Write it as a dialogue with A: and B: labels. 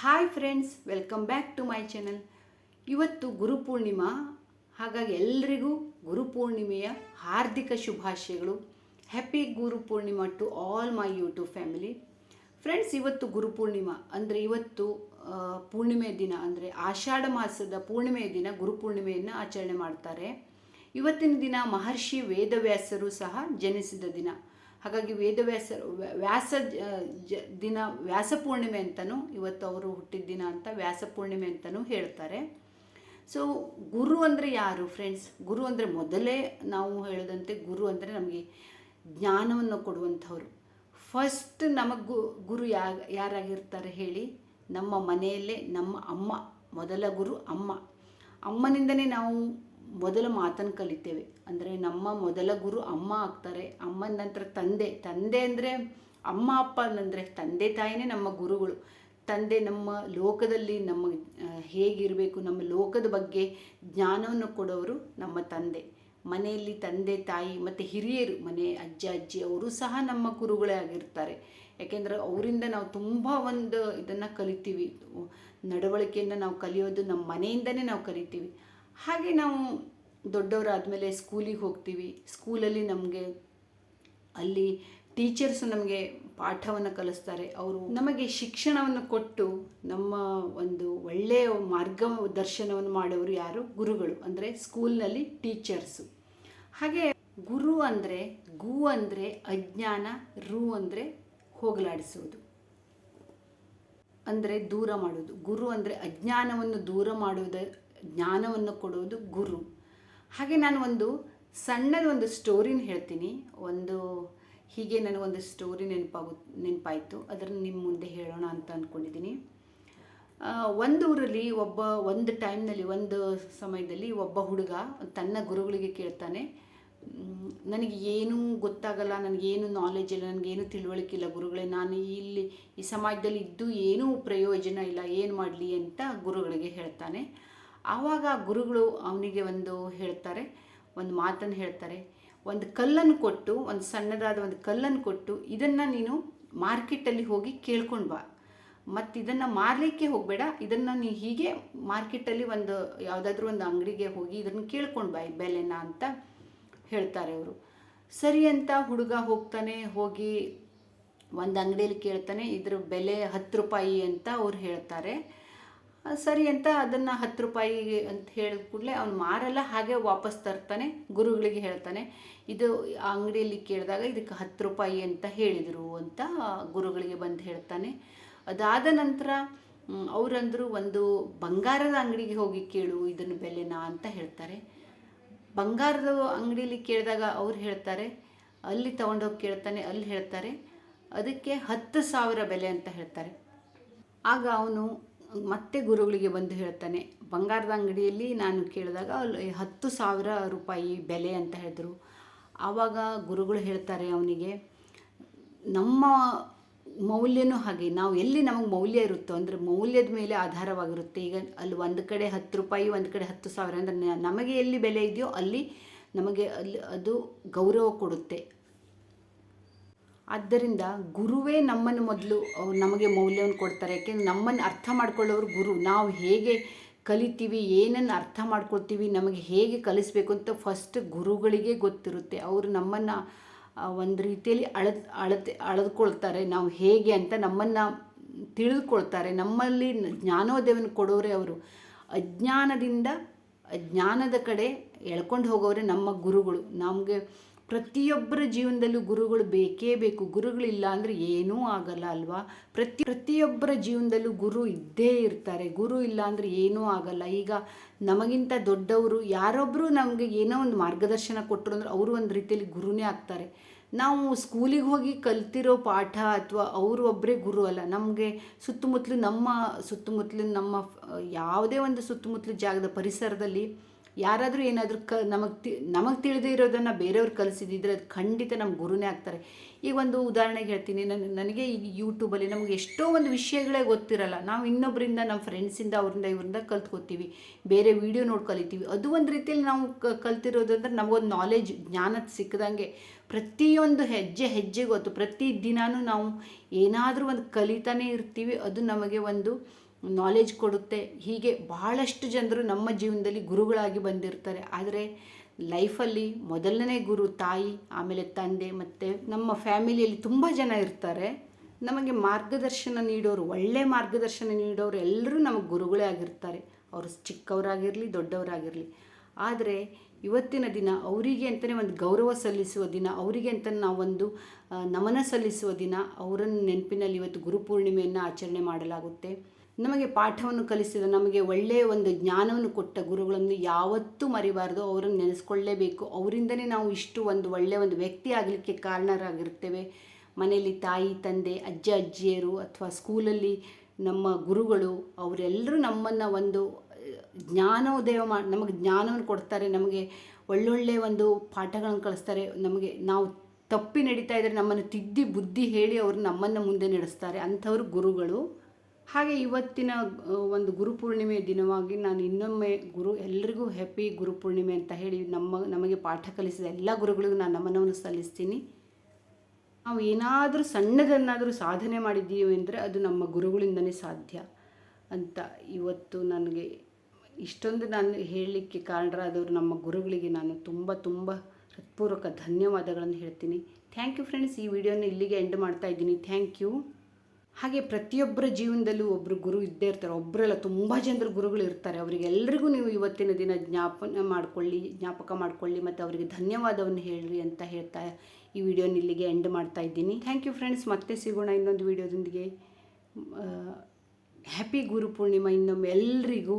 A: Hi friends welcome back to my channel ಇವತ್ತು ಗುರುಪೂರ್ಣಿಮಾ ಹಾಗಾಗಿ ಎಲ್ರಿಗೂ ಗುರುಪೂರ್ಣಿಮೆಯ ಹಾರ್ದಿಕ ಶುಭಾಶಯಗಳು. Happy Guru Purnima to all my YouTube family friends ಇವತ್ತು ಗುರುಪೂರ್ಣಿಮಾ ಅಂದರೆ ಇವತ್ತು ಪೂರ್ಣಿಮೆ ದಿನ ಅಂದರೆ ಆಷಾಢ ಮಾಸದ ಪೂರ್ಣಿಮೆಯ ದಿನ ಗುರುಪೂರ್ಣಿಮೆಯನ್ನು ಆಚರಣೆ ಮಾಡ್ತಾರೆ. ಇವತ್ತಿನ ದಿನ ಮಹರ್ಷಿ ವೇದವ್ಯಾಸರು ಸಹ ಜನಿಸಿದ ದಿನ. ಹಾಗಾಗಿ ವೇದವ್ಯಾಸ ವ್ಯ- ವ್ಯಾಸ ಜ- ದಿನ, ವ್ಯಾಸ ಪೂರ್ಣಿಮೆ ಅಂತಲೂ ಇವತ್ತು ಅವರು ಹುಟ್ಟಿದ ದಿನ ಅಂತ ವ್ಯಾಸ ಪೂರ್ಣಿಮೆ ಅಂತಲೂ ಹೇಳ್ತಾರೆ. ಸೊ ಗುರು ಅಂದರೆ ಯಾರು ಫ್ರೆಂಡ್ಸ್ ಗುರು ಅಂದರೆ ಮೊದಲೇ ನಾವು ಹೇಳಿದಂತೆ ಗುರು ಅಂದರೆ ನಮಗೆ ಜ್ಞಾನವನ್ನು ಕೊಡುವಂಥವ್ರು. ಫಸ್ಟ್ ನಮಗೆ ಗುರು ಯಾ, ಯಾರಾಗಿರ್ತಾರೆ ಹೇಳಿ? ನಮ್ಮ ಮನೆಯಲ್ಲೇ ನಮ್ಮ ಅಮ್ಮ, ಮೊದಲ ಗುರು ಅಮ್ಮ. ಅಮ್ಮನಿಂದನೇ ನಾವು ಮೊದಲ ಮಾತನ್ನು ಕಲಿತೇವೆ. ಅಂದರೆ ನಮ್ಮ ಮೊದಲ ಗುರು ಅಮ್ಮ ಆಗ್ತಾರೆ. ಅಮ್ಮನ ನಂತರ ತಂದೆ. ತಂದೆ ಅಂದರೆ ಅಮ್ಮ, ಅಪ್ಪ ಅಂದರೆ ತಂದೆ ತಾಯಿನೇ ನಮ್ಮ ಗುರುಗಳು. ತಂದೆ ನಮ್ಮ ಲೋಕದಲ್ಲಿ ನಮ್ಮ ಹೇಗಿರಬೇಕು, ನಮ್ಮ ಲೋಕದ ಬಗ್ಗೆ ಜ್ಞಾನವನ್ನು ಕೊಡೋರು ನಮ್ಮ ತಂದೆ. ಮನೆಯಲ್ಲಿ ತಂದೆ, ತಾಯಿ, ಮತ್ತು ಹಿರಿಯರು, ಮನೆ ಅಜ್ಜ, ಅಜ್ಜಿ, ಅವರು ಸಹ ನಮ್ಮ ಗುರುಗಳೇ ಆಗಿರ್ತಾರೆ. ಯಾಕೆಂದರೆ ಅವರಿಂದ ನಾವು ತುಂಬ ಒಂದು ಇದನ್ನು ಕಲಿತೀವಿ. ನಡವಳಿಕೆಯನ್ನು ನಾವು ಕಲಿಯೋದು ನಮ್ಮ ಮನೆಯಿಂದನೇ ನಾವು ಕಲಿತೀವಿ. ಹಾಗೆ ನಾವು ದೊಡ್ಡವರಾದಮೇಲೆ ಸ್ಕೂಲಿಗೆ ಹೋಗ್ತೀವಿ. ಸ್ಕೂಲಲ್ಲಿ ನಮಗೆ ಅಲ್ಲಿ ಟೀಚರ್ಸ್ ನಮಗೆ ಪಾಠವನ್ನು ಕಲಿಸ್ತಾರೆ. ಅವರು ನಮಗೆ ಶಿಕ್ಷಣವನ್ನು ಕೊಟ್ಟು ನಮ್ಮ ಒಂದು ಒಳ್ಳೆಯ ಮಾರ್ಗದರ್ಶನವನ್ನು ಮಾಡೋರು ಯಾರು? ಗುರುಗಳು, ಅಂದರೆ ಸ್ಕೂಲ್ನಲ್ಲಿ ಟೀಚರ್ಸು. ಹಾಗೆ ಗುರು ಅಂದರೆ ಗು ಅಂದರೆ ಅಜ್ಞಾನ, ರು ಅಂದರೆ ಹೋಗಲಾಡಿಸುವುದು. ಅಂದರೆ ದೂರ ಮಾಡೋದು. ಗುರು ಅಂದರೆ ಅಜ್ಞಾನವನ್ನು ದೂರ ಮಾಡುವುದ ಜ್ಞಾನವನ್ನು ಕೊಡುವುದು ಗುರು. ಹಾಗೆ ನಾನು ಒಂದು ಸಣ್ಣದ ಒಂದು ಸ್ಟೋರಿನ ಹೇಳ್ತೀನಿ. ಒಂದು ಹೀಗೆ ನನಗೊಂದು ಸ್ಟೋರಿ ನೆನಪಾಗು, ನೆನಪಾಯಿತು. ಅದನ್ನು ನಿಮ್ಮ ಮುಂದೆ ಹೇಳೋಣ ಅಂತ ಅಂದ್ಕೊಂಡಿದ್ದೀನಿ ಒಂದು ಊರಲ್ಲಿ ಒಬ್ಬ, ಒಂದು ಟೈಮ್ನಲ್ಲಿ ಒಂದು ಸಮಯದಲ್ಲಿ ಒಬ್ಬ ಹುಡುಗ ತನ್ನ ಗುರುಗಳಿಗೆ ಕೇಳ್ತಾನೆ ನನಗೆ ಏನೂ ಗೊತ್ತಾಗಲ್ಲ ನನಗೇನು ನಾಲೆಜ್ ಇಲ್ಲ ನನಗೇನು ತಿಳುವಳಿಕೆ ಇಲ್ಲ ಗುರುಗಳೇ, ನಾನು ಇಲ್ಲಿ ಈ ಸಮಾಜದಲ್ಲಿ ಇದ್ದು ಏನೂ ಪ್ರಯೋಜನ ಇಲ್ಲ, ಏನು ಮಾಡಲಿ? ಅಂತ ಗುರುಗಳಿಗೆ ಹೇಳ್ತಾನೆ. ಆವಾಗ ಗುರುಗಳು ಅವನಿಗೆ ಒಂದು ಹೇಳ್ತಾರೆ, ಒಂದು ಮಾತನ್ನು ಹೇಳ್ತಾರೆ. ಒಂದು ಕಲ್ಲನ್ನು ಕೊಟ್ಟು, ಒಂದು ಸಣ್ಣದಾದ ಒಂದು ಕಲ್ಲನ್ನು ಕೊಟ್ಟು ಇದನ್ನು ನೀನು ಮಾರ್ಕೆಟಲ್ಲಿ ಹೋಗಿ ಕೇಳ್ಕೊಂಡು ಬಾ. ಮತ್ತು ಇದನ್ನು ಮಾರಲಿಕ್ಕೆ ಹೋಗಬೇಡ, ಇದನ್ನು ನೀ ಹೀಗೆ ಮಾರ್ಕೆಟಲ್ಲಿ ಒಂದು ಯಾವುದಾದ್ರೂ ಒಂದು ಅಂಗಡಿಗೆ ಹೋಗಿ ಇದನ್ನು ಕೇಳ್ಕೊಂಡು ಬಾ ಬೆಲೆನ ಅಂತ ಹೇಳ್ತಾರೆ ಅವರು. ಸರಿ ಅಂತ ಹುಡುಗ ಹೋಗ್ತಾನೆ, ಹೋಗಿ ಒಂದು ಅಂಗಡಿಯಲ್ಲಿ ಕೇಳ್ತಾನೆ, ಇದ್ರ ಬೆಲೆ ಹತ್ತು ರೂಪಾಯಿ ಅಂತ ಅವ್ರು ಹೇಳ್ತಾರೆ. ಸರಿ ಅಂತ ಅದನ್ನು ಹತ್ತು ರೂಪಾಯಿ ಅಂತ ಹೇಳಿದ ಕೂಡಲೇ ಅವ್ನು ಮಾರಲ್ಲ ಹಾಗೆ ವಾಪಸ್ ತರ್ತಾನೆ, ಗುರುಗಳಿಗೆ ಹೇಳ್ತಾನೆ, ಇದು ಅಂಗಡಿಯಲ್ಲಿ ಕೇಳಿದಾಗ ಇದಕ್ಕೆ ಹತ್ತು ರೂಪಾಯಿ ಅಂತ ಹೇಳಿದರು ಅಂತ ಗುರುಗಳಿಗೆ ಬಂದು ಹೇಳ್ತಾನೆ. ಅದಾದ ನಂತರ ಅವರಂದ್ರು ಒಂದು ಬಂಗಾರದ ಅಂಗಡಿಗೆ ಹೋಗಿ ಕೇಳು, ಇದನ್ನು ಬೆಲೆನ ಅಂತ ಹೇಳ್ತಾರೆ. ಬಂಗಾರದ ಅಂಗಡಿಯಲ್ಲಿ ಕೇಳಿದಾಗ ಅವ್ರು ಹೇಳ್ತಾರೆ, ಅಲ್ಲಿ ತೊಗೊಂಡೋಗಿ ಕೇಳ್ತಾನೆ, ಅಲ್ಲಿ ಹೇಳ್ತಾರೆ, ಅದಕ್ಕೆ ಹತ್ತು ಸಾವಿರ ಬೆಲೆ ಅಂತ ಹೇಳ್ತಾರೆ. ಆಗ ಅವನು ಮತ್ತೆ ಗುರುಗಳಿಗೆ ಬಂದು ಹೇಳ್ತಾನೆ, ಬಂಗಾರದ ಅಂಗಡಿಯಲ್ಲಿ ನಾನು ಕೇಳಿದಾಗ ಅಲ್ಲಿ ಹತ್ತು ಸಾವಿರ ರೂಪಾಯಿ ಬೆಲೆ ಅಂತ ಹೇಳಿದ್ರು. ಆವಾಗ ಗುರುಗಳು ಹೇಳ್ತಾರೆ ಅವನಿಗೆ, ನಮ್ಮ ಮೌಲ್ಯನೂ ಹಾಗೆ, ನಾವು ಎಲ್ಲಿ ನಮಗೆ ಮೌಲ್ಯ ಇರುತ್ತೋ, ಅಂದರೆ ಮೌಲ್ಯದ ಮೇಲೆ ಆಧಾರವಾಗಿರುತ್ತೆ. ಈಗ ಅಲ್ಲಿ ಒಂದು ಕಡೆ ಹತ್ತು ರೂಪಾಯಿ, ಒಂದು ಕಡೆ ಹತ್ತು ಸಾವಿರ, ಅಂದರೆ ನಮಗೆ ಎಲ್ಲಿ ಬೆಲೆ ಇದೆಯೋ ಅಲ್ಲಿ ನಮಗೆ ಅಲ್ಲಿ ಅದು ಗೌರವ ಕೊಡುತ್ತೆ. ಆದ್ದರಿಂದ ಗುರುವೇ ನಮ್ಮನ್ನು ಮೊದಲು ನಮಗೆ ಮೌಲ್ಯವನ್ನು ಕೊಡ್ತಾರೆ. ಯಾಕೆಂದರೆ ನಮ್ಮನ್ನು ಅರ್ಥ ಮಾಡ್ಕೊಳ್ಳೋರು ಗುರು. ನಾವು ಹೇಗೆ ಕಲಿತೀವಿ, ಏನನ್ನು ಅರ್ಥ ಮಾಡ್ಕೊಳ್ತೀವಿ, ನಮಗೆ ಹೇಗೆ ಕಲಿಸ್ಬೇಕು ಅಂತ ಫಸ್ಟ್ ಗುರುಗಳಿಗೆ ಗೊತ್ತಿರುತ್ತೆ. ಅವರು ನಮ್ಮನ್ನು ಒಂದು ರೀತಿಯಲ್ಲಿ ಅಳದ್ ಅಳತೆ ಅಳೆದುಕೊಳ್ತಾರೆ. ನಾವು ಹೇಗೆ ಅಂತ ನಮ್ಮನ್ನು ತಿಳಿದುಕೊಳ್ತಾರೆ. ನಮ್ಮಲ್ಲಿ ಜ್ಞಾನೋದಯವನ್ನು ಕೊಡೋರೆ ಅವರು. ಅಜ್ಞಾನದಿಂದ ಜ್ಞಾನದ ಕಡೆ ಎಳ್ಕೊಂಡು ಹೋಗೋರೆ ನಮ್ಮ ಗುರುಗಳು. ನಮಗೆ ಪ್ರತಿಯೊಬ್ಬರ ಜೀವನದಲ್ಲೂ ಗುರುಗಳು ಬೇಕೇ ಬೇಕು. ಗುರುಗಳಿಲ್ಲ ಅಂದರೆ ಏನೂ ಆಗಲ್ಲ ಅಲ್ವಾ? ಪ್ರತಿ, ಪ್ರತಿಯೊಬ್ಬರ ಜೀವನದಲ್ಲೂ ಗುರು ಇದ್ದೇ ಇರ್ತಾರೆ. ಗುರು ಇಲ್ಲ ಅಂದರೆ ಏನೂ ಆಗಲ್ಲ. ಈಗ ನಮಗಿಂತ ದೊಡ್ಡವರು ಯಾರೊಬ್ಬರು ನಮಗೆ ಏನೋ ಒಂದು ಮಾರ್ಗದರ್ಶನ ಕೊಟ್ಟರು ಅಂದ್ರೆ ಅವರು ಒಂದು ರೀತಿಯಲ್ಲಿ ಗುರುನೇ ಆಗ್ತಾರೆ. ನಾವು ಸ್ಕೂಲಿಗೆ ಹೋಗಿ ಕಲ್ತಿರೋ ಪಾಠ ಅಥವಾ ಅವರು ಒಬ್ಬರೇ ಗುರು ಅಲ್ಲ. ನಮಗೆ ಸುತ್ತಮುತ್ತಲು ನಮ್ಮ ಸುತ್ತಮುತ್ತಲು ನಮ್ಮ ಯಾವುದೇ ಒಂದು ಸುತ್ತಮುತ್ತಲು ಜಾಗದ ಪರಿಸರದಲ್ಲಿ ಯಾರಾದರೂ ಏನಾದರೂ ಕ, ನಮಗೆ ನಮಗೆ ತಿಳಿದೇ ಇರೋದನ್ನು ಬೇರೆಯವ್ರು ಕಲಿಸಿದಿದ್ರೆ ಅದು ಖಂಡಿತ ನಮ್ಮ ಗುರುನೇ ಆಗ್ತಾರೆ. ಈಗ ಒಂದು ಉದಾಹರಣೆಗೆ ಹೇಳ್ತೀನಿ ನನ್ನ ನನಗೆ ಈಗ ಯೂಟ್ಯೂಬಲ್ಲಿ ನಮಗೆ ಎಷ್ಟೋ ಒಂದು ವಿಷಯಗಳೇ ಗೊತ್ತಿರಲ್ಲ. ನಾವು ಇನ್ನೊಬ್ಬರಿಂದ ನಮ್ಮ ಫ್ರೆಂಡ್ಸಿಂದ ಅವರಿಂದ ಇವರಿಂದ ಕಲ್ತ್ಕೋತೀವಿ, ಬೇರೆ ವಿಡಿಯೋ ನೋಡಿ ಕಲಿತೀವಿ. ಅದು ಒಂದು ರೀತಿಯಲ್ಲಿ ನಾವು ಕ ಕಲ್ತಿರೋದು ಅಂದ್ರೆ ನಮಗೊಂದು ನಾಲೆಜ್ ಜ್ಞಾನ ಸಿಕ್ಕದಂಗೆ ಪ್ರತಿಯೊಂದು ಹೆಜ್ಜೆ ಹೆಜ್ಜೆ ಗೊತ್ತು. ಪ್ರತಿ ದಿನಾನೂ ನಾವು ಏನಾದರೂ ಒಂದು ಕಲಿತಾನೇ ಇರ್ತೀವಿ. ಅದು ನಮಗೆ ಒಂದು ನಾಲೆಜ್ ಕೊಡುತ್ತೆ. ಹೀಗೆ ಬಹಳಷ್ಟು ಜನರು ನಮ್ಮ ಜೀವನದಲ್ಲಿ ಗುರುಗಳಾಗಿ ಬಂದಿರ್ತಾರೆ. ಆದರೆ ಲೈಫಲ್ಲಿ ಮೊದಲನೇ ಗುರು ತಾಯಿ, ಆಮೇಲೆ ತಂದೆ ಮತ್ತು ನಮ್ಮ ಫ್ಯಾಮಿಲಿಯಲ್ಲಿ ತುಂಬ ಜನ ಇರ್ತಾರೆ. ನಮಗೆ ಮಾರ್ಗದರ್ಶನ ನೀಡೋರು, ಒಳ್ಳೆ ಮಾರ್ಗದರ್ಶನ ನೀಡೋರು ಎಲ್ಲರೂ ನಮಗೆ ಗುರುಗಳೇ ಆಗಿರ್ತಾರೆ. ಅವರು ಚಿಕ್ಕವರಾಗಿರಲಿ, ದೊಡ್ಡವರಾಗಿರಲಿ. ಆದರೆ ಇವತ್ತಿನ ದಿನ ಅವರಿಗೆ ಅಂತಲೇ ಒಂದು ಗೌರವ ಸಲ್ಲಿಸುವ ದಿನ, ಅವರಿಗೆ ಅಂತ ನಾವೊಂದು ನಮನ ಸಲ್ಲಿಸುವ ದಿನ, ಅವರನ್ನು ನೆನಪಿನಲ್ಲಿ ಇವತ್ತು ಗುರುಪೂರ್ಣಿಮೆಯನ್ನು ಆಚರಣೆ ಮಾಡಲಾಗುತ್ತೆ. ನಮಗೆ ಪಾಠವನ್ನು ಕಲಿಸಿದ ನಮಗೆ ಒಳ್ಳೆಯ ಒಂದು ಜ್ಞಾನವನ್ನು ಕೊಟ್ಟ ಗುರುಗಳನ್ನು ಯಾವತ್ತೂ ಮರಿಬಾರ್ದು, ಅವರನ್ನು ನೆನೆಸ್ಕೊಳ್ಳೇಬೇಕು. ಅವರಿಂದನೇ ನಾವು ಇಷ್ಟು ಒಂದು ಒಳ್ಳೆಯ ಒಂದು ವ್ಯಕ್ತಿ ಆಗಲಿಕ್ಕೆ ಕಾರಣರಾಗಿರ್ತೇವೆ ಮನೆಯಲ್ಲಿ ತಾಯಿ, ತಂದೆ, ಅಜ್ಜ, ಅಜ್ಜಿಯರು ಅಥವಾ ಸ್ಕೂಲಲ್ಲಿ ನಮ್ಮ ಗುರುಗಳು, ಅವರೆಲ್ಲರೂ ನಮ್ಮನ್ನು ಒಂದು ಜ್ಞಾನೋದಯ ಮಾ, ನಮಗೆ ಜ್ಞಾನವನ್ನು ಕೊಡ್ತಾರೆ, ನಮಗೆ ಒಳ್ಳೊಳ್ಳೆ ಒಂದು ಪಾಠಗಳನ್ನು ಕಲಿಸ್ತಾರೆ. ನಮಗೆ ನಾವು ತಪ್ಪಿ ನಡೀತಾ ಇದ್ದರೆ ನಮ್ಮನ್ನು ತಿದ್ದಿ ಬುದ್ಧಿ ಹೇಳಿ ಅವರು ನಮ್ಮನ್ನು ಮುಂದೆ ನಡೆಸ್ತಾರೆ. ಅಂಥವ್ರು ಗುರುಗಳು. ಹಾಗೆ ಇವತ್ತಿನ ಒಂದು ಗುರುಪೂರ್ಣಿಮೆ ದಿನವಾಗಿ ನಾನು ಇನ್ನೊಮ್ಮೆ ಗುರು, ಎಲ್ರಿಗೂ ಹ್ಯಾಪಿ ಗುರುಪೂರ್ಣಿಮೆ ಅಂತ ಹೇಳಿ ನಮ್ಮ, ನಮಗೆ ಪಾಠ ಕಲಿಸಿದ ಎಲ್ಲ ಗುರುಗಳಿಗೂ ನಾನು ನಮನವನ್ನು ಸಲ್ಲಿಸ್ತೀನಿ. ನಾವು ಏನಾದರೂ ಸಣ್ಣದನ್ನಾದರೂ ಸಾಧನೆ ಮಾಡಿದ್ದೀವಿ ಅಂದರೆ ಅದು ನಮ್ಮ ಗುರುಗಳಿಂದನೇ ಸಾಧ್ಯ ಅಂತ ಇವತ್ತು ನನಗೆ ಇಷ್ಟೊಂದು ನಾನು ಹೇಳಲಿಕ್ಕೆ ಕಾರಣರಾದವರು ನಮ್ಮ ಗುರುಗಳಿಗೆ ನಾನು ತುಂಬ ತುಂಬ ಹೃತ್ಪೂರ್ವಕ ಧನ್ಯವಾದಗಳನ್ನು ಹೇಳ್ತೀನಿ. ಥ್ಯಾಂಕ್ ಯು ಫ್ರೆಂಡ್ಸ್ ಈ ವಿಡಿಯೋನ ಇಲ್ಲಿಗೆ ಎಂಡ್ ಮಾಡ್ತಾ ಇದ್ದೀನಿ. ಥ್ಯಾಂಕ್ ಯು ಹಾಗೆ ಪ್ರತಿಯೊಬ್ಬರ ಜೀವನದಲ್ಲೂ ಒಬ್ಬರು ಗುರು ಇದ್ದೇ ಇರ್ತಾರೆ. ಒಬ್ಬರಲ್ಲ ತುಂಬ ಜನರು ಗುರುಗಳು ಇರ್ತಾರೆ. ಅವರಿಗೆಲ್ಲರಿಗೂ ನೀವು ಇವತ್ತಿನ ದಿನ ಜ್ಞಾಪನ ಮಾಡಿಕೊಳ್ಳಿ, ಜ್ಞಾಪಕ ಮಾಡಿಕೊಳ್ಳಿ ಮತ್ತು ಅವರಿಗೆ ಧನ್ಯವಾದವನ್ನು ಹೇಳ್ರಿ ಅಂತ ಹೇಳ್ತಾ ಈ ವಿಡಿಯೋನ ಇಲ್ಲಿಗೆ ಎಂಡ್ ಮಾಡ್ತಾ ಇದ್ದೀನಿ. ಥ್ಯಾಂಕ್ ಯು ಫ್ರೆಂಡ್ಸ್ ಮತ್ತೆ ಸಿಗೋಣ ಇನ್ನೊಂದು ವಿಡಿಯೋದೊಂದಿಗೆ. ಹ್ಯಾಪಿ ಗುರು ಪೂರ್ಣಿಮಾ ಇನ್ನೊಮ್ಮೆ ಎಲ್ರಿಗೂ.